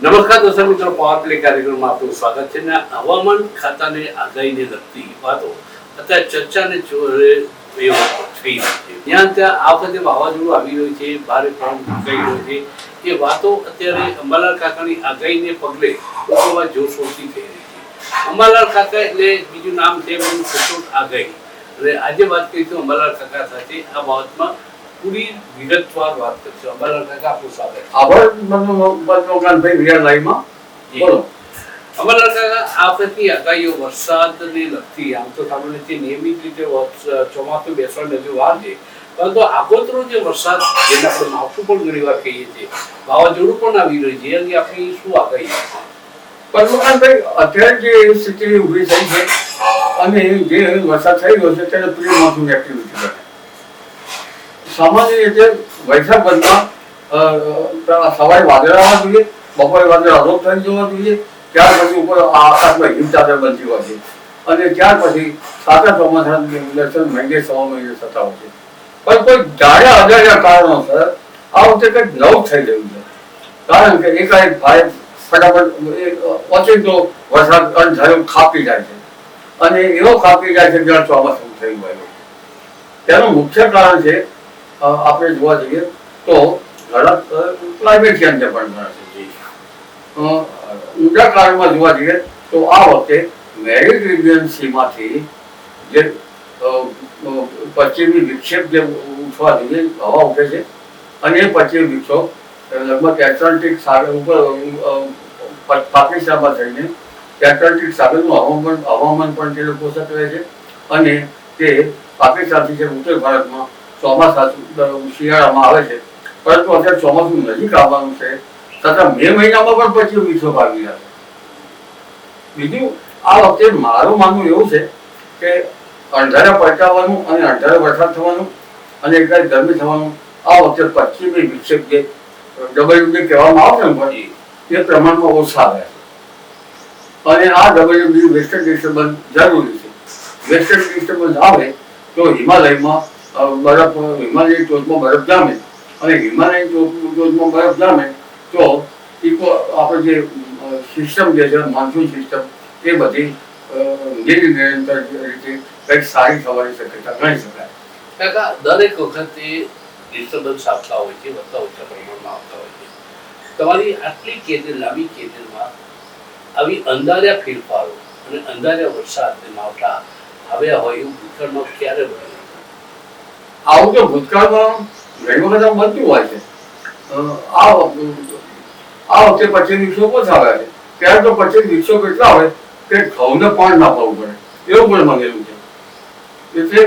નમસ્કાર દર્શક મિત્રો, પાવર કાર્યક્રમમાં આપનું સ્વાગત છે ને હવામાન ખાતાની આગાહીને લગતી વાતો. અત્યારે ચર્ચાને જોરે એ વાતો અત્યારે અંબાલાલ કાકાની આગાહીને પગલે લોકોમાં થઈ રહી છે. અંબાલાલ કાકા એટલે બીજું નામ છે આજે વાત કરીશું અંબાલાલ કાકા સાથે આ બાબતમાં. પૂરી વિગતવાર વાત કરીશું. અંબાલાલ કાકા આપનું સ્વાગત. આભાર મનોકાંતભાઈ રિયલ લાઈફમાં બોલો. અમારા કાકા આ વખતની આગાહીઓ વરસાદને લગતી આમ તો સામાન્ય રીતે નિયમિત રીતે ચોમાસું બેસવાની હજુ વાર છે પરંતુ આગોતરો જે વરસાદ જેને આપણે માવઠું પણ ઘણી વાર કહીએ છીએ વાવાઝોડું પણ આવી રહ્યું છે અંગે આપણી શું આગાહી છે? અત્યારે જે સ્થિતિ ઊભી થઈ છે અને જે વરસાદ થઈ રહ્યો છે તેને પ્રી એક્ટિવિટી કહે સામાન્ય રીતે વૈશાખ બંધમાં સવારે વાદળા આવવા જોઈએ, બપોરે વાદળા અરોપ થઈ જવા જોઈએ, ત્યાર પછી ઉપર આકાશમાં હિમ ચાદર બનતી હોય છે. અને ત્યાર પછી સાચા ચોમાસાની દર્શન મહિને સવા મહિને થતા હોય છે. પણ કોઈ જાણ્યા અજાણ્યા કારણોસર આ વખતે કંઈક નવું થઈ રહ્યું છે. કારણ કે એકાએક ભારે ફટાફટ એ ઓચિંતો વરસાદ અણધાર્યો ખાપી જાય છે. અને એવો ખાપી જાય છે જ્યાં ચોમાસું થયું હોય તેનું મુખ્ય કારણ છે આપણે જોવા જઈએ તો ઘણા ક્લાઇમેટ ચેન્જ પણ ઊંડા કાળમાં જોવા જઈએ તો આ વખતે મેડિટેરિયન સીમાથી જે પશ્ચિમી વિક્ષેપ જે ઉઠવા જોઈએ હવા ઉઠે છે અને એ પશ્ચિમ વિક્ષેપ લગભગ એટલાન્ટિક સાગર ઉપર પાકિસ્તાનમાં થઈને એટલાન્ટિક સાગરનું હવામાન હવામાન પણ તે લોકો સચવે છે અને તે પાકિસ્તાનથી જે ઉત્તર ભારતમાં ચોમાસા શિયાળામાં આવે છે. પરંતુ અત્યારે ચોમાસું નજીક આવવાનું છે. તથા મે મહિનામાં પણ પછી વિક્ષેપ આવી રહ્યા બીજું, આ વખતે મારું માનવું એવું છે કે અંધારે પલટાવવાનું અને અંધારે વરસાદ થવાનું અને એકાદ ગરમી થવાનું, આ વખતે પશ્ચિમી વિક્ષેપ જે ડબલ્યુડી કહેવામાં આવે ને એ પ્રમાણમાં ઓછા આવે છે. અને આ ડબલ્યુ વેસ્ટર્ન ડિસ્ટર્બન્સ જરૂરી છે. વેસ્ટર્ન ડિસ્ટર્બન્સ આવે તો હિમાલયમાં બરફ હિમાલયની ટોચમાં બરફ જામે. અને હિમાલયની ટોચમાં બરફ જામે તો ઇકો આપણે જે સિસ્ટમ જે છે મોન્સૂન સિસ્ટમ એ બધી અ, નિરંતર રીતે કંઈક સારી થવાની શક્યતા ગણી શકાય. કાકા દરેક વખતે ડિસ્ટર્બન્સ આવતા હોય છે વધતા ઓછા પ્રમાણમાં આવતા હોય છે. તમારી આટલી કેદલ લાંબી કેદલમાં આવી અંધાર્યા ફેરફારો અને અંધાર્યા વરસાદ માવઠા આવ્યા હોય એવું ભૂતકાળમાં ક્યારે બન્યું આવું તો ભૂતકાળમાં ઘણી વખત મળતું હોય છે. આ વખતે- પચીસ વિક્ષોપ ઓછા આવ્યા છે? ત્યારે તો પચીસ વિક્ષોપ એટલા હોય? કે ઘઉંને પણ ના પાવું પડે. એવું પણ બનેલું છે. એટલે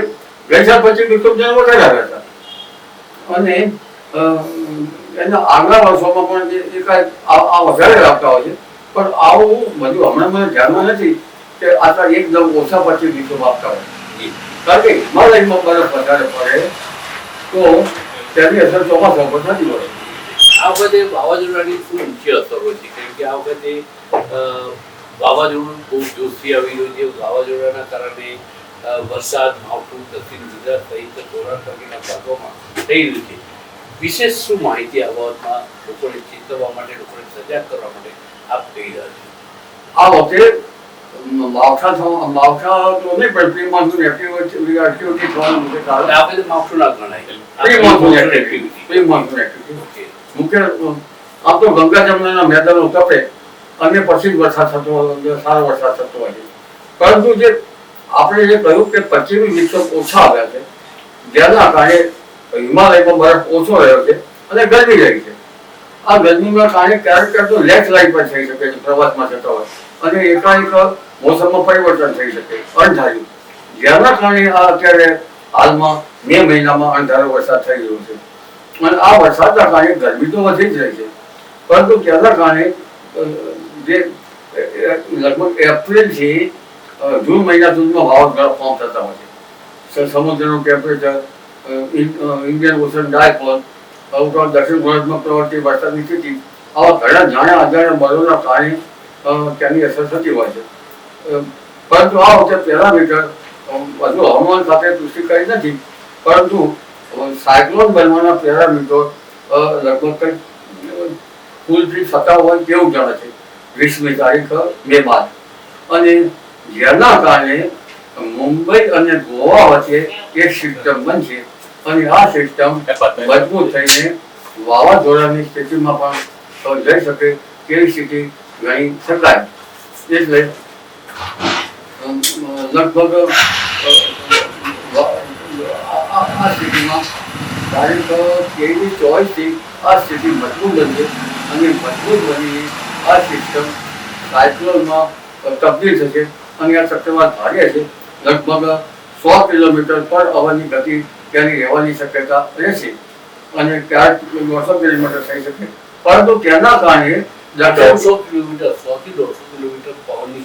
ગઈ સાલ પચીસ વિક્ષોપ જ્યાં વધારે આવ્યા હતા અને એના આગલા વર્ષોમાં પણ જે એકાદ આ વધારે રાખતા હોય છે. પણ આવું બધું હમણાં મને ધ્યાનમાં નથી કે આટલા એકદમ ઓછા પચીસ વિક્ષોપ આપતા હોય. કારણ કે હિમાલયમાં બરફ વધારે પડે તો તેની અસર ચોમાસા પર થતી હોય આ વખતે વાવાઝોડાની શું મુખ્ય અસર છે? કારણ કે આ વખતે વાવાઝોડું બહુ જોરથી આવી રહ્યું છે. વાવાઝોડાના કારણે વરસાદ માવઠું દક્ષિણ ગુજરાત સહિત સૌરાષ્ટ્રના ભાગોમાં થઈ રહ્યું છે. વિશેષ શું માહિતી આ બાબતમાં લોકોને ચેતવવા માટે લોકોને સજાગ કરવા માટે આપ કહી રહ્યા છો? આ વખતે માવઠા થવા માવઠા તો નહીં પણ પ્રી મોન્સૂન એક્ટિવિટી એક્ટિવિટી થવાનું મુખ્ય કારણ આ વખતે માવઠું ના ગણાય. Pre monsoon activity pre monsoon activity મુખ્ય આમ તો ગંગા જમનાના મેદાનો તપે અને પછી જ વરસાદ થતો સારો વરસાદ થતો હોય છે. પરંતુ જે આપણે જે કહ્યું કે પશ્ચિમી વિક્ષોભ ઓછા આવ્યા છે જેના કારણે હિમાલયમાં બરફ ઓછો રહ્યો છે અને ગરમી રહી છે. આ ગરમીના કારણે ક્યારેક ક્યારેક તો લાઇટ પણ થઈ શકે છે પ્રવાસમાં જતા હોય. અને એકાએક મોસમમાં પરિવર્તન થઈ શકે, અણધાર્યું. જેના કારણે આ અત્યારે હાલમાં મે મહિનામાં અણધારો વરસાદ થઈ રહ્યો છે. અને આ વરસાદના કારણે ગરમી તો વધી જ રહી છે. પરંતુ તેના કારણે જે લગભગ એપ્રિલથી જૂન મહિના સુધીમાં વાવાઝોડા ફોર્મ થતા હોય છે. સમુદ્રનું ટેમ્પરેચર ઇન્ડિયન ઓશન ડાયપોલ ઉપરાંત દક્ષિણ ભારતમાં પ્રવર્તી વરસાદની સ્થિતિ, આવા ઘણા જાણ્યા અજાણ્યા બળોના કારણે ત્યાંની અસર થતી હોય છે. પરંતુ આ વખતે પેરામીટર હજુ હવામાન ખાતે પુષ્ટિ કરી નથી પરંતુ સાયક્લોન બનવાના પેરામીટર લગભગ કંઈક કુલથી થતા હોય તેવું જાણે છે. વીસમી તારીખ મે બાદ. અને જેના કારણે મુંબઈ અને ગોવા વચ્ચે એક સિસ્ટમ બનશે. અને આ સિસ્ટમ મજબૂત થઈને વાવાઝોડાની સ્થિતિમાં પણ જઈ શકે તેવી સ્થિતિ ગણી શકાય એટલે લગભગ આ સ્થિતિમાં કારણ કે તારીખ ચોઈસથી આ સ્થિતિ મજબૂત બનશે અને મજબૂત બની આ સિસ્ટમ સાયક્લોનમાં તબદીલ થશે અને આ ચક્રવાત ભારે છે લગભગ સો કિલોમીટર પર અવરની ગતિ તેની રહેવાની શક્યતા રહેશે અને ક્યાંક દોઢસો કિલોમીટર થઈ શકે પરંતુ તેના કારણે દોઢસો કિલોમીટર સો થી દોઢસો કિલોમીટર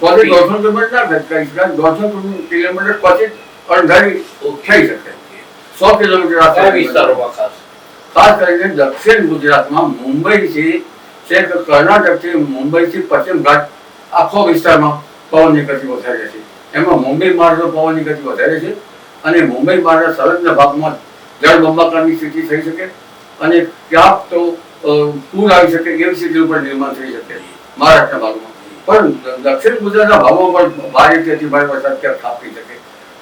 પવનની સો થી ગતિ. દોઢસો કિલોમીટર દોઢસો કિલોમીટર પછી અણધારી થઈ શકે સો કિલોમીટર ખાસ કરીને દક્ષિણ ગુજરાતમાં મુંબઈથી કર્ણાટકથી મુંબઈથી પશ્ચિમ ઘાટ આખો વિસ્તારમાં પવનની ગતિ વધારે છે એમાં મુંબઈ માર્ગનો પવનની ગતિ વધારે છે અને મુંબઈ માર્ગ સરહદના ભાગમાં જળબંબાકારની સ્થિતિ થઈ શકે અને ક્યાંક તો પૂર આવી શકે, એવી સ્થિતિ ઉપર નિર્માણ થઈ શકે, મહારાષ્ટ્રના ભાગમાં પણ દક્ષિણ ગુજરાતના ભાગોમાં પણ ભારે અતિ ભારે વરસાદ ક્યાંક ખાબકી શકે.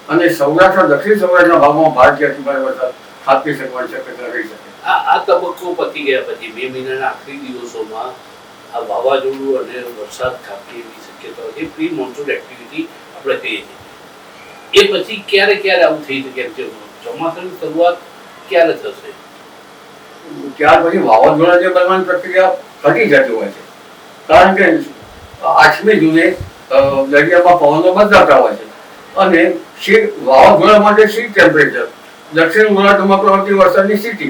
અને સૌરાષ્ટ્ર દક્ષિણ સૌરાષ્ટ્રના ભાગમાં ભારે અતિ ભારે વરસાદ ખાબકી શકવાની શક્યતા રહી શકે. આ આ તબક્કો પતી ગયા પછી બે મહિનાના આખરી દિવસોમાં આ વાવાઝોડું અને વરસાદ ખાપી એવી શક્યતાઓ છે પ્રી મોન્સૂન એક્ટિવિટી આપણે કહીએ છીએ. એ પછી ક્યારે ક્યારે આવું થઈ શકે એમ છે? ચોમાસાની શરૂઆત ક્યારે થશે? ત્યાર પછી વાવાઝોડા જે કરવાની પ્રક્રિયા ઘટી જતી હોય છે. કારણ કે આઠમી અ, દરિયામાં પવનો બદલાતા હોય છે. અને શી વાવાઝોડા માટે સી ટેમ્પરેચર દક્ષિણ ગોળાર્ધમાં પ્રવર્તી વરસાદની સ્થિતિ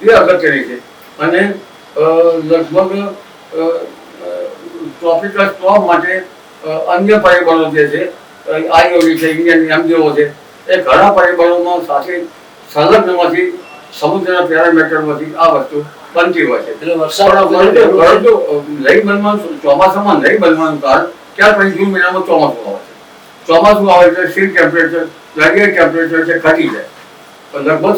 એ અગત્યની છે. અને લગભગ ટ્રોપિકલ સ્ટોમ માટે અન્ય પરિબળો જે છે આઈઓડી છે ઇન્ડિયન એમજીઓ છે એ ઘણા પરિબળોમાં સાથે સંલગ્નમાંથી સમુદ્રના પેરામીટરમાંથી આ વસ્તુ બનતી હોય છે. એટલે વરસાદ પરંતુ બનવાનું ચોમાસામાં લઈ બનવાનું કારણ ત્યાર પછી જૂન મહિનામાં ચોમાસું આવે છે. ચોમાસું આવે એટલે સી ટેમ્પરેચર દરિયાઈ ટેમ્પરેચર છે ઘટી જાય. લગભગ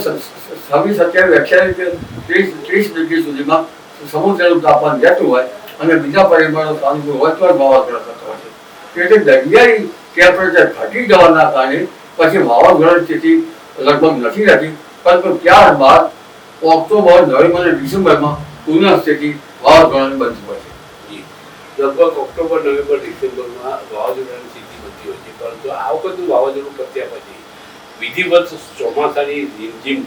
છવ્વીસ સત્યાવીસ અઠ્યાવીસ ત્રીસ ત્રીસ ડિગ્રી સુધીમાં સમુદ્રનું તાપમાન જતું હોય અને બીજા પરિબળો સાનુકૂળ હોય તો વાવાઝોડા થતા હોય છે. એટલે દરિયાઈ ટેમ્પરેચર ઘટી જવાના કારણે પછી વાવાઝોડાની સ્થિતિ લગભગ નથી રહેતી પરંતુ ત્યારબાદ ઓક્ટોબર નવેમ્બર અને ડિસેમ્બરમાં પુનઃ સ્થિતિ વાવાઝોડાની બનતી હોય છે. લગભગ ઓક્ટોબર નવેમ્બર ડિસેમ્બરમાં વાવાઝોડાની સ્થિતિ બનતી હોય છે. પરંતુ આ વખતનું વાવાઝોડું પત્યા પછી વિધિવત ચોમાસાની રીમઝીમ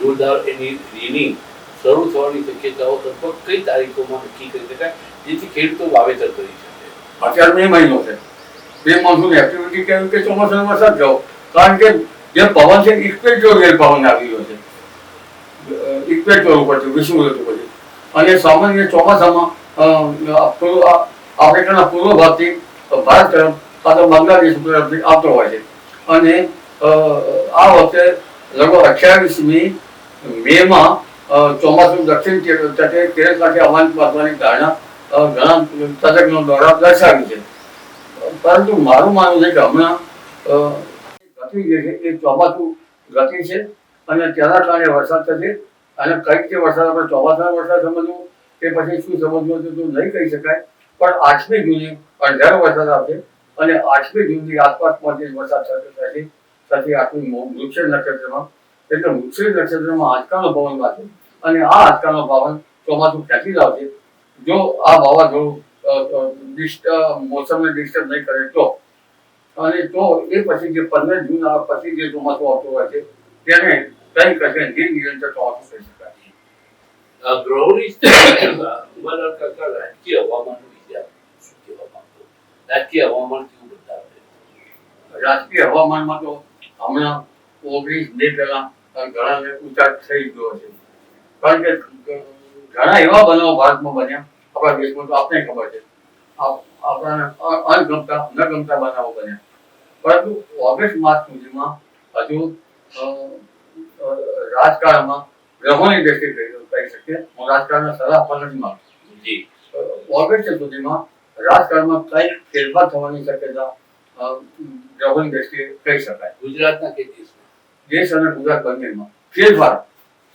જોરદાર એની રીનિંગ શરૂ થવાની શક્યતાઓ લગભગ કઈ તારીખોમાં નક્કી કરી શકાય? જેથી ખેડૂતો વાવેતર કરી શકે. અત્યારે મે મહિનો છે. બે મોન્સૂન એક્ટિવિટી કેમ કે ચોમાસાનો વરસાદ જાઓ કારણ કે જે પવન છે ઇક્વેટોરિયલ પવન આવી રહ્યો છે. ઇક્વેટર ઉપરથી વિષુવવૃત્ત પછી અને સામાન્ય ચોમાસામાં આફ્રિકાના પૂર્વ ભાગથી ભારત તરફ કાં બાંગ્લાદેશ તરફથી આવતો હોય છે. અને આ વખતે લગભગ અઠ્યાવીસમી મેમાં ચોમાસું દક્ષિણ તટે કેરળ કાંઠે હવામાન પાકવાની ધારણા ઘણા તજજ્ઞો દ્વારા દર્શાવી છે. પરંતુ મારું માનવું છે કે હમણાં ગતિ જે છે, એ ચોમાસું ગતિ છે અને તેના કારણે વરસાદ થશે. અને કઈ રીતે વરસાદ આપણે ચોમાસાના વરસાદ સમજવું કે પછી શું સમજવું તે તો નહીં કહી શકાય. પણ આઠમી જૂને અઢાર વરસાદ આવશે અને આઠમી જૂનની આસપાસ જે વરસાદ થશે થશે સાથે આઠમી વૃક્ષ નક્ષત્રમાં, એટલે વૃક્ષ નક્ષત્રમાં આજકાલનો પવન વાંચે અને આ આજકાલનો પવન ચોમાસું ખેંચી લાવશે? જો આ વાવાઝોડું ડિસ્ટર્બ મોસમને ડિસ્ટર્બ નહીં કરે તો. અને તો એ પછી જે પંદર જૂન પછી જે ચોમાસું આવતું હોય છે, તેને કઈ કશે નિરનિરંતર ચોમાસું કહી શકાય આ ગ્રહોની સ્થિતિ કરતા રાજકીય હવામાન વિશે શું કહેવા માંગો રાજકીય હવામાન કેવું બતાવે રાજકીય હવામાનમાં તો હમણાં ઓગણીસ બે પહેલા ઘણાને ઉચાટ થઈ ગયો છે કારણ કે ઘણા એવા બનાવો ભારતમાં બન્યા આપણા દેશમાં તો આપને ખબર છે આપ- આપણાને અ- ન ગમતા બનાવો બન્યા પરંતુ ઓગસ્ટ માસ સુધીમાં હજુ રાજકારણમાં ગ્રહોની દ્રષ્ટિ કહી શકીએ. હું રાજકારણના સલાહ આપવા નથી માંગતો. જી. ઓગસ્ટ સુધીમાં રાજકારણમાં કઈ ફેરફાર થવાની શક્યતા ગ્રહોની દ્રષ્ટિએ કહી શકાય. ગુજરાતના કે દેશ અને ગુજરાત બંનેમાં ફેરફાર.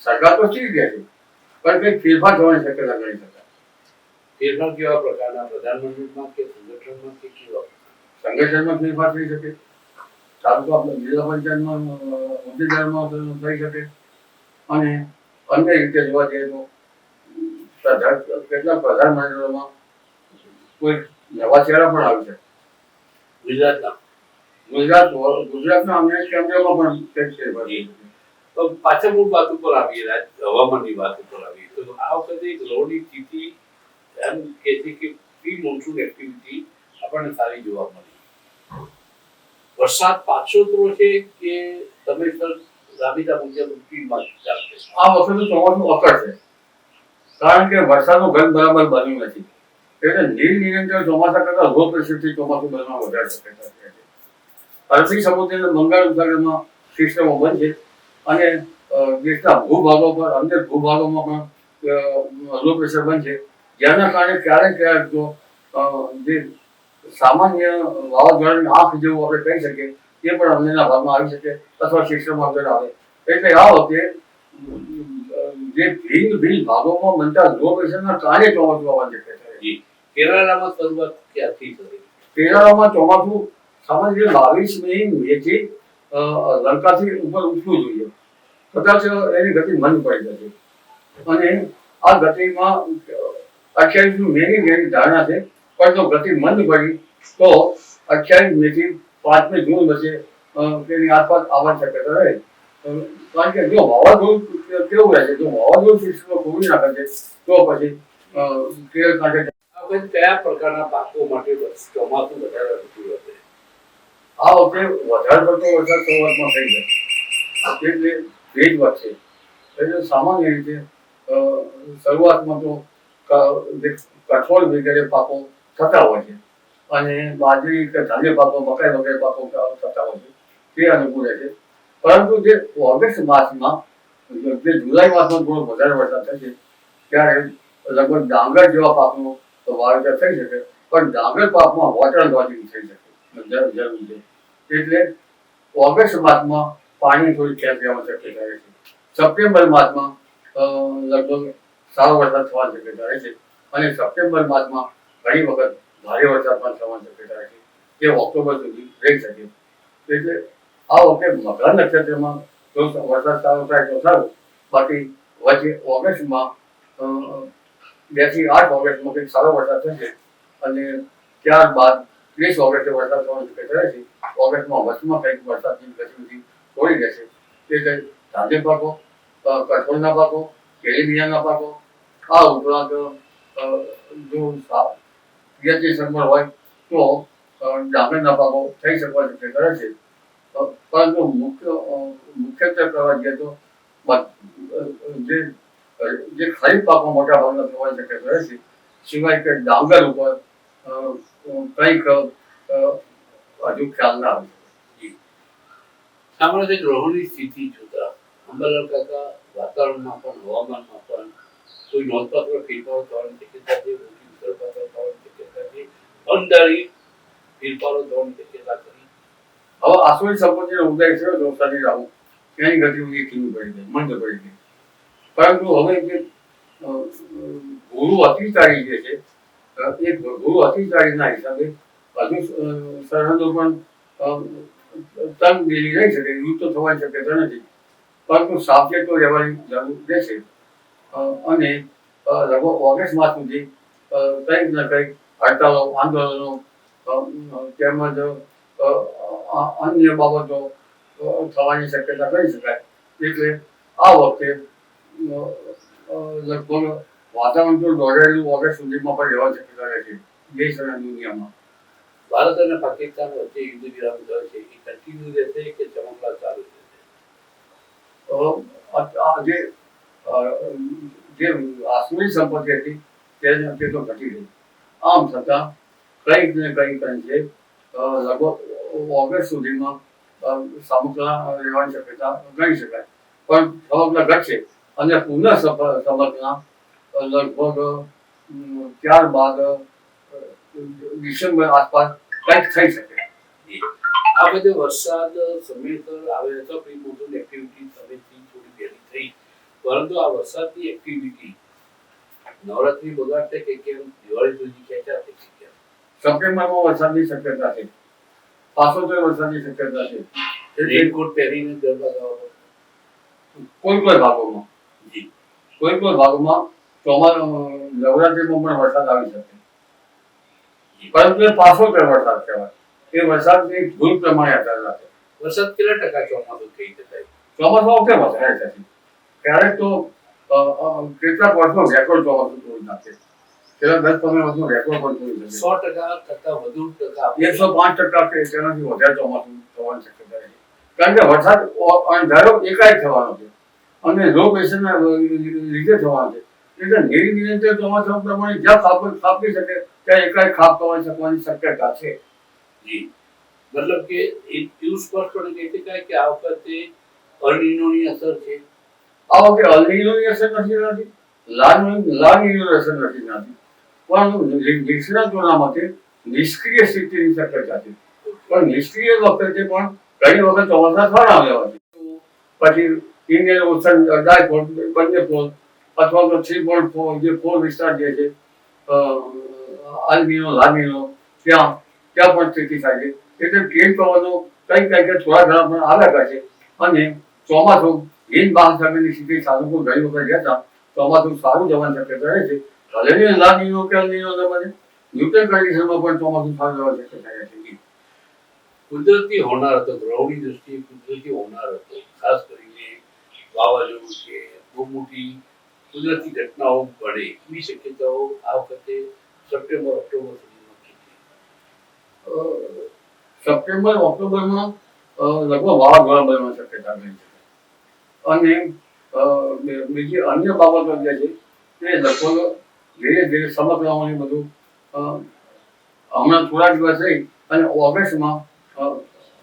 સરકાર તો સ્થિર રહે છે પણ કઈ ફેરફાર થવાની શક્યતા ગણી શકાય. ફેરફાર કેવા પ્રકારના? પ્રધાનમંત્રીમાં કે સંગઠનમાં કે કેવા સંગઠનમાં ફેરફાર થઈ શકે. તાલુકા આપણે જિલ્લા પંચાયતમાં હોદ્દેદારમાં થઈ શકે. અને અન્ય રીતે જોવા જઈએ તો કેટલાક પ્રધાનમંત્રીઓમાં કોઈ નવા ચહેરા પણ આવી શકે. ગુજરાતના. ગુજરાત ગુજરાતના અન્ય કેન્દ્રમાં પણ ફેરફાર તો પાછળ મૂળ વાત ઉપર આવીએ હવામાનની વાત ઉપર આવીએ. તો આ વખતે એક લોની સ્થિતિ એમ કે છે કે પ્રી મોન્સૂન એક્ટિવિટી આપણને સારી જોવા મળી. વરસાદ પાછોતરો છે કે તમે રાબીતા મુજબ ચાલશે આ વખતે ચોમાસું અકળ છે. કારણ કે વરસાદનું ઘન બરાબર બન્યું નથી. એટલે નીર નિરંતર ચોમાસા કરતા લો પ્રેશરથી ચોમાસું બનવા વધારે શક્યતા છે. અરબી સમુદ્ર બંગાળ ઉપસાગરમાં સિસ્ટમો બનશે અને દેશના ભૂભાગો પર, અંદર ભૂભાગોમાં પણ લો પ્રેશર બનશે. જેના કારણે ક્યારેક ક્યારેક જો જે સામાન્ય વાવાઝોડાની આંખ જેવું આપણે કહી શકીએ તે પણ અન્યના ભાગમાં આવી શકે અથવા શિક્ષણમાં અંદર આવે. એટલે આ વખતે જે ભિન્ન ભિન્ન ભાગોમાં બનતા લો પ્રેશરના કારણે ચોમાસું આવવાની શક્યતા છે કેરાલામાં શરૂઆત ક્યાંથી કરી કેરાલામાં ચોમાસું સામાન્ય બાવીસ મે મેથી અ, લંકાથી ઉપર ઉઠવું જોઈએ. કદાચ એની ગતિ મંદ પડી જશે. અને આ ગતિમાં અઠ્યાવીસ મે ની ધારણા છે. પણ જો ગતિ મંદ પડી, તો અઠ્યાવીસ મે પાંચમી જૂન વચ્ચે તેની આસપાસ આવવાની શક્યતા રહે. કારણ કે જો વાવાઝોડું કેવું રહે છે, જો વાવાઝોડું સિસ્ટમ ખોલી નાખે છે, તો પછી કેરળ કાંઠે કયા પ્રકારના પાકો માટે ચોમાસું વધારે હશે આ વખતે વધારે પડતો વરસાદ શરૂઆતમાં થઈ જાય એટલે ભેજ વધશે એટલે સામાન્ય રીતે શરૂઆતમાં તો કઠોળ વગેરે પાકો થતા હોય છે. અને બાજરી કે ધાન્ય પાકો, મકાઈ વગેરે પાકો થતા હોય છે, તે અનુકૂળ રહે છે. પરંતુ જે ઓગસ્ટ માસમાં, જે જુલાઈ માસમાં થોડો વધારે વરસાદ થાય છે, ત્યારે લગભગ ડાંગર જેવા પાકનું વાવેતર થઈ શકે, પણ ડાંગર પાકમાં વોટર લોજિંગ થઈ શકે જરૂર છે. એટલે ઓગસ્ટ માસમાં પાણી થોડી ખેંચ લેવા શક્યતા રહે છે. સપ્ટેમ્બર માસમાં લગભગ સારો વરસાદ થવા શક્યતા રહે છે. અને સપ્ટેમ્બર માસમાં ઘણી વખત ભારે વરસાદ પણ થવાની શક્યતા છે. જે ઓક્ટોબર સુધી રહી શકે. એટલે આ વખતે મઘા નક્ષત્રમાં જો વરસાદ સારો થાય તો સારું. બાકી વચ્ચે ઓગસ્ટમાં બેથી આઠ ઓગસ્ટમાં કંઈક સારો વરસાદ થશે અને ત્યારબાદ ત્રીસ ઓગસ્ટે વરસાદ થવાની શક્યતા રહેશે. ઓગસ્ટમાં વચમાં કંઈક વરસાદની ગતિવિધિ થોડી રહેશે. એટલે ધાન્ય પાકો કઠોળના પાકો કેરીબિયાના પાકો, આ ઉપરાંત જો પિયત સગવડ હોય તો જામીન ડાંગરના થઈ શકવા શક્યતા રહેશે પરંતુ મુખ્ય મુખ્યત્વે કરવા જઈએ તો જે ખરીફ પાકો મોટા ભાગના થવાની શક્યતા રહેશે સિવાય કે ડાંગર ઉપર કંઈક હજુ ખ્યાલ ના આવે. સામાન્ય ગ્રહોની સ્થિતિ જોતા અંબાલાલ કાકા વાતાવરણમાં પણ, હવામાનમાં પણ કોઈ નોંધપાત્ર ફેરફાર થવાની શક્યતા છે? ઉત્તર પાત્ર થવાની છે ફેરફારો થવાની શક્યતા કરી. હવે આસુરી સંપત્તિનો ઉદય થયો આવું રાહુ. એની ગતિવિધિ ધીમી પડી ગઈ, મંદ પડી ગઈ. પરંતુ હવે જે ગુરુ અતિચારી જે છે એ ગુરુ અતિચારીના હિસાબે હજુ સરહદો પણ તંગ ગયેલી રહી શકે, યુદ્ધ તો થવાની શક્યતા નથી. પરંતુ સાવચેતો રહેવાની જરૂર રહેશે. અને લગભગ ઓગસ્ટ માસ સુધી કંઈક ને કંઈક હડતાલો આંદોલનો તેમજ અન્ય બાબતો થવાની શક્યતા કહી શકાય. એટલે આ વખતે લગભગ વાતાવરણ તો દોઢેલું ઓગસ્ટ સુધીમાં પણ રહેવા શક્યતા રહે છે દેશ અને દુનિયામાં. ભારત અને પાકિસ્તાન વચ્ચે યુદ્ધ વિરામ થયો છે એ કન્ટિન્યુ રહેશે કે ચમકલા ચાલુ રહેશે જે જે આસુરી સંપત્તિ હતી તે તો ઘટી ગઈ. આમ છતાં કંઈક ને કંઈક અંશે લગભગ ઓગસ્ટ સુધીમાં સમગ્ર રહેવાની શક્યતા ગણી શકાય. પણ સમગ્ર ઘટશે અને પુનઃ સમગ્ર લગભગ ત્યારબાદ ડિસેમ્બર આસપાસ કંઈક થઈ શકે. આ બધે વરસાદ સમયસર આવે તો પ્રી મોન્સૂન એક્ટિવિટી સમયથી થોડી વહેલી થઈ. પરંતુ આ વરસાદની એક્ટિવિટી નવરાત્રી બગાડશે કે કેમ? દિવાળી સુધી ખેંચાશે કે કેમ? સપ્ટેમ્બરમાં વરસાદની શક્યતા છે. પાછોતેર વરસાદની શક્યતા છે. રેનકોટ પહેરીને ગરબા ગાવા કોઈ કોઈ ભાગોમાં. જી. કોઈ કોઈ ભાગોમાં ચોમાસ નવરાત્રીમાં પણ વરસાદ આવી શકે. પરંતુ એ પાછોતેર વરસાદ કહેવાય. એ વરસાદની ભૂલ પ્રમાણે આધાર રાખે. વરસાદ કેટલા ટકા ચોમાસું થઈ જતા ચોમાસું વખતે વધારે થશે ક્યારેક તો અ, વર્ષનો રેકોર્ડ ચોમાસું તોડી નાખે કેટલાક દસ પંદર વર્ષનો રેકોર્ડ પણ જોઈ સો ટકા કરતા વધુ ટકા એકસો પાંચ ટકા કે તેનાથી વધારે ચોમાસું થવાની શક્યતા રહે કારણ કે વરસાદ અંધારો એકાએક થવાનો છે. અને લો પ્રેશરના લીધે થવાનો છે. એટલે નિરી નિરંતર ચોમાસા પ્રમાણે જ્યાં ખાપ ખાપી શકે ત્યાં એકાએક ખાપ થવાની શકવાની શક્યતા છે. જી. મતલબ કે એવું શકાય કે આ વખતે અર્નિનોની અસર છે. આ વખતે અલનીનોની અસર નથી થતી લાલ લાલનીની અસર નથી થતી. પણ નિષ્ણાતોના મતે નિષ્ક્રિય સ્થિતિની શક્યતા છે પણ નિષ્ક્રિય વખતે પણ ઘણી વખત ચોમાસા સારા આવ્યા છે. પછી ઇન્ડિયન ઓશન ડાયપોલ બંને ફોલ, અથવા તો થ્રી પોઈન્ટ ફોર, જે ફોર વિસ્તાર જે છે આલ્મીનો લામીનો ત્યાં ત્યાં પણ સ્થિતિ થાય છે. એટલે ટ્રેન પવનો કંઈક કંઈક થોડા ઘણા પણ આવ્યા કરે છે. અને ચોમાસું હિન્દ મહાસાગરની સ્થિતિ સાધકો ગઈ વખત રહેતા ચોમાસું સારું જવાની શક્યતા રહે છે. ભલે ને લામીનો કે અલ્મીનો ને બધે ન્યુટ્રલ કન્ડિશનમાં પણ ચોમાસું સારું જવાની શક્યતા રહે છે. કુદરતી હોનાર હતો ગ્રહોની દ્રષ્ટિએ કુદરતી હોનાર હતો ખાસ કરીને વાવાઝોડું છે બહુ મોટી કુદરતી ઘટનાઓ બને એવી શક્યતાઓ આ વખતે સપ્ટેમ્બર ઓક્ટોબર સુધીમાં સપ્ટેમ્બર ઓક્ટોબરમાં લગભગ વાવાઝોડા બનવાની શક્યતા રહે છે. અને બીજી અન્ય બાબતો જે છે તે લગભગ ધીરે ધીરે સમગ્રવાની બધું હમણાં થોડા દિવસ થઈ અને ઓગસ્ટમાં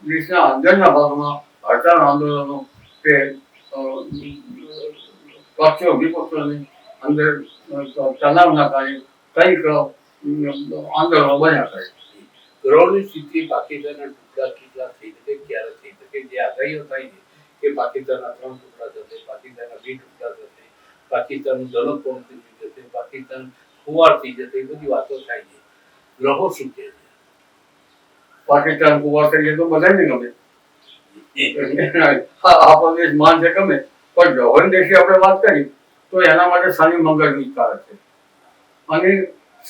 દેશના અંદરના ભાગમાં હડતાળ આંદોલનો કે પક્ષો વિપક્ષોની અંદર ચલાવના કારણે કંઈક આંદોલનો બન્યા કરે. ગ્રહોની સ્થિતિ બાકી કેટલા થઈ શકે, ક્યારે થઈ શકે, જે આગાહીઓ થાય છે કે પાકિસ્તાનના ત્રણ ટુકડા થશે. પાકિસ્તાનના બે ટુકડા થશે. પાકિસ્તાનનું દલક પણ થઈ જશે. પાકિસ્તાન ખુવાર થઈ જશે. એ બધી વાતો થાય છે. ગ્રહો શું કહે પાકિસ્તાન કુંવાર થઈ જાય તો બધાને ગમે. છે આપણો દેશ માન છે ગમે. પણ ગવર્ન દેશી આપણે વાત કરી તો એના માટે શનિ મંગળ વિચાર છે. અને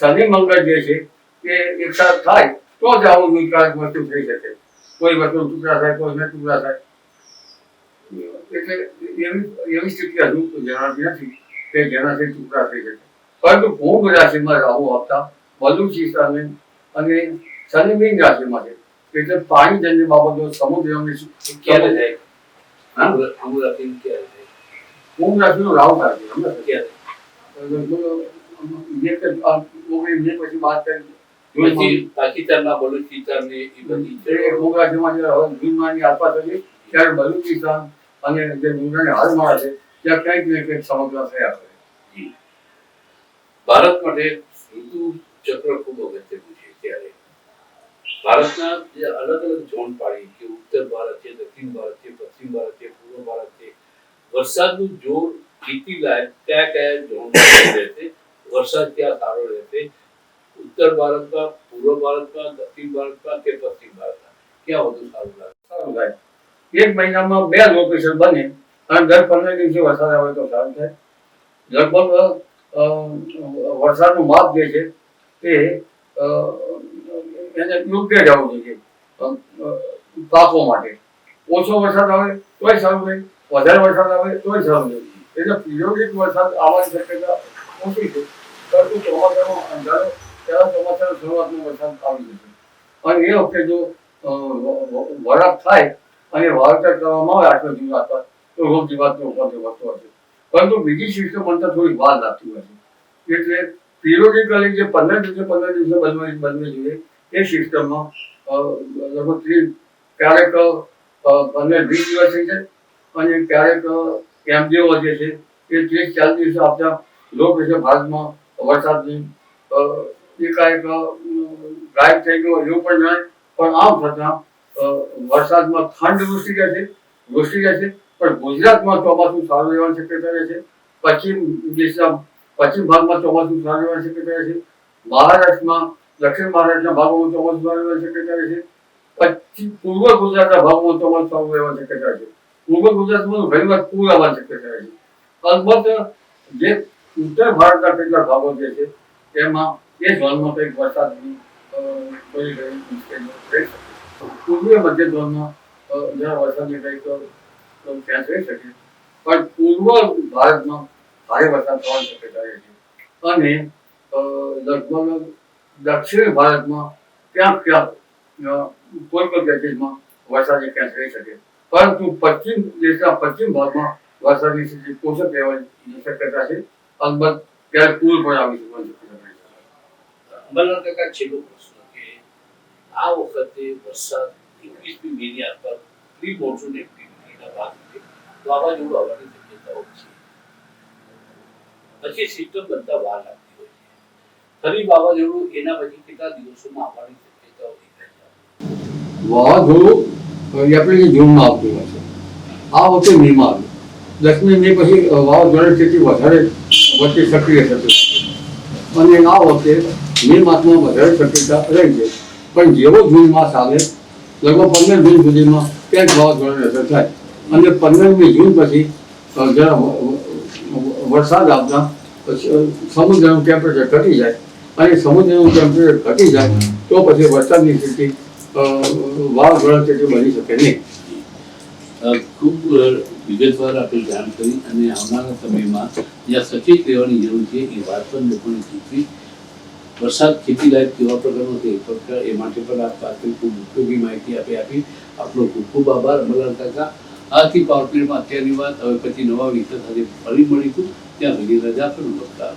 શનિ મંગળ જે છે એ એકસાથ થાય તો જ આવું વિકાસ વસ્તુ થઈ શકે. કોઈ વસ્તુ ટુકડા થાય કોઈ ને ટુકડા થાય. એટલે એવી એવી સ્થિતિ હજુ જણાતી નથી કે જેનાથી ટુકડા થઈ શકે પરંતુ કુંભ રાશિમાં રાહુ આપતા બલુચિસ્તાન અને શનિ રાશિમાં છે. એટલે પાણીજન્ય બાબતો સમુદ્રની ક્યારે થાય? હા? અમુ ક્યારે થાય? કુંભ રાશિનો રાહુ થાય છે સમજ્યા? ક્યારે જે કે આ ઓગણીસ મે પછી વાત કરી પાકિસ્તાનમાં બલુચિસ્તાન ને એ બધી કુંભ રાશિમાં જે હવે જૂન મહિનાની આસપાસ હતી ત્યારે બલુચિસ્તાન અને જે ડુંગરની હાલમાં છે ત્યાં કંઈક ને કંઈક સમગ્ર થયા છે. ભારત માટે ઋતુ ચક્ર ખૂબ અગત્યનું છે ત્યારે. ભારતના જે અલગ અલગ ઝોન પાડી કે ઉત્તર ભારત છે દક્ષિણ ભારત છે પશ્ચિમ ભારત છે પૂર્વ ભારત છે વરસાદનું જોર ખેતી લાયક કયા કયા ઝોન રહેશે? વરસાદ ક્યાં સારો રહેશે? ઉત્તર ભારતમાં પૂર્વ ભારતમાં દક્ષિણ ભારતમાં કે પશ્ચિમ ભારતમાં? ક્યાં વધુ સારું લાગે? સારું થાય એક મહિનામાં બે લોકેશન બને. અને દર પંદર દિવસે વરસાદ આવે તો સારું થાય. લગભગ વરસાદનું માપ જે છે તે એને યોગ્ય જવું જોઈએ. પાકો માટે. ઓછો વરસાદ આવે તોય સારું રહે વધારે વરસાદ આવે તોય સારું રહે એટલે પિરિયોડિક વરસાદ આવવાની શક્યતા ઓછી છે. પરંતુ ચોમાસાનો અંધારો, ત્યારે ચોમાસાની શરૂઆતનો વરસાદ આવી જશે. અને એ વખતે જો વરાપ થાય અને વાવેતર કરવામાં આવે, આટલો જીવ આસપાસ તો રોગ જીવાતનો ઉપદ્રવ વધતો હશે પરંતુ બીજી સિસ્ટમ બનતા થોડી વાર લાગતી હોય છે. એટલે પિરિયોડિકલી જે પંદર દિવસે પંદર દિવસે બનવી બનવી જોઈએ, એ સિસ્ટમમાં લગભગ ત્રીસ, ક્યારેક પંદર, વીસ દિવસ થઈ જાય, અને ક્યારેક એમડીઓ જે છે, એ ત્રીસ, ચાલીસ દિવસે આપતા લો પ્રેશર ભારતમાં વરસાદની એકાએક ગાયબ થઈ ગયો, એવું પણ જણાય પણ આમ છતાં વરસાદમાં ખંડ વૃષ્ટિ રહેશે વૃષ્ટિ રહેશે પણ ગુજરાતમાં ચોમાસું સારું રહેવાની શક્યતા રહેશે પશ્ચિમ દેશના પશ્ચિમ ભાગમાં ચોમાસું સારું રહેવાની શક્યતા રહેશે મહારાષ્ટ્રમાં, દક્ષિણ મહારાષ્ટ્રના ભાગોમાં ચોમાસું સારું રહેવાની શક્યતા રહેશે પશ્ચિમ, પૂર્વ ગુજરાતના ભાગોમાં ચોમાસું સારું રહેવાની શક્યતા છે. પૂર્વ ગુજરાતમાં ઘણી વાર પૂર આવવાની શક્યતા રહેશે અલબત્ત, જે ઉત્તર ભારતના કેટલાક ભાગો જે છે, તેમાં એ ઝોનમાં કંઈક વરસાદની કોઈ ઘણી મુશ્કેલીઓ શકે પૂર્વીય મધ્ય ઝોનમાં જરા વરસાદની કંઈક ત્યાં થઈ શકે. પણ પૂર્વ ભારતમાં ભારે વરસાદ થવાની શક્યતા છે. અને લગભગ દક્ષિણ ભારતમાં ક્યાંક ક્યાંક કોઈ પણ પેકેજમાં વરસાદ ક્યાં થઈ શકે. પરંતુ પશ્ચિમ દેશના પશ્ચિમ ભાગમાં વરસાદની સ્થિતિ પોષક રહેવાની શક્યતા છે. અલબત્ત, ત્યારે પૂર પણ આવી શકવાની શક્યતા છે. અંબાલાલ કાકા છેલ્લો પ્રશ્ન. આ વખતે વરસાદ એકવીસમી મેની આસપાસ પ્રી મોન્સૂન એક્ટિવિટીના ભાગરૂપે વાવાઝોડું આવવાની શક્યતાઓ છે. પછી સિસ્ટમ બનતા વાર લાગતી હોય છે. ફરી વાવાઝોડું એના પછી કેટલા દિવસોમાં આવવાની શક્યતાઓ દેખાય વાવાઝોડું એપ્રિલ જૂનમાં આવતું હોય છે. આ વખતે મેમાં આવ્યું. દસમી મે પછી વાવાઝોડા સ્થિતિ વધારે વચ્ચે સક્રિય થતું અને આ વખતે મે માસમાં વધારે શક્યતા રહી છે. પણ જેવો જૂન માસ આવે લગભગ પંદર જૂન સુધીમાં ક્યાંક વાવાઝોડાની અસર થાય. અને પંદરમી જૂન પછી જરા વરસાદ આવતા સમુદ્રનું ટેમ્પરેચર ઘટી જાય. અને સમુદ્રનું ટેમ્પરેચર ઘટી જાય, તો પછી વરસાદની સ્થિતિ વાવાઝોડા સ્થિતિ બની શકે નહીં. ખૂબ વિગતવાર આપણે જાણ કરી અને આવનારા સમયમાં જ્યાં સચેત રહેવાની જરૂર છે, એ વાત પણ લોકોને શીખવી વરસાદ ખેતી લાયક કેવા પ્રકારનો છે એ માટે પણ આપ પાસેથી ખૂબ ઉપયોગી માહિતી આપી આપી. આપનો ખૂબ ખૂબ આભાર. અમલાલ કાકા આથી પાવર અત્યારની વાત. હવે પછી નવા વિષય સાથે ફરી મળીશું ત્યાં સુધી રજા પર નમસ્કાર.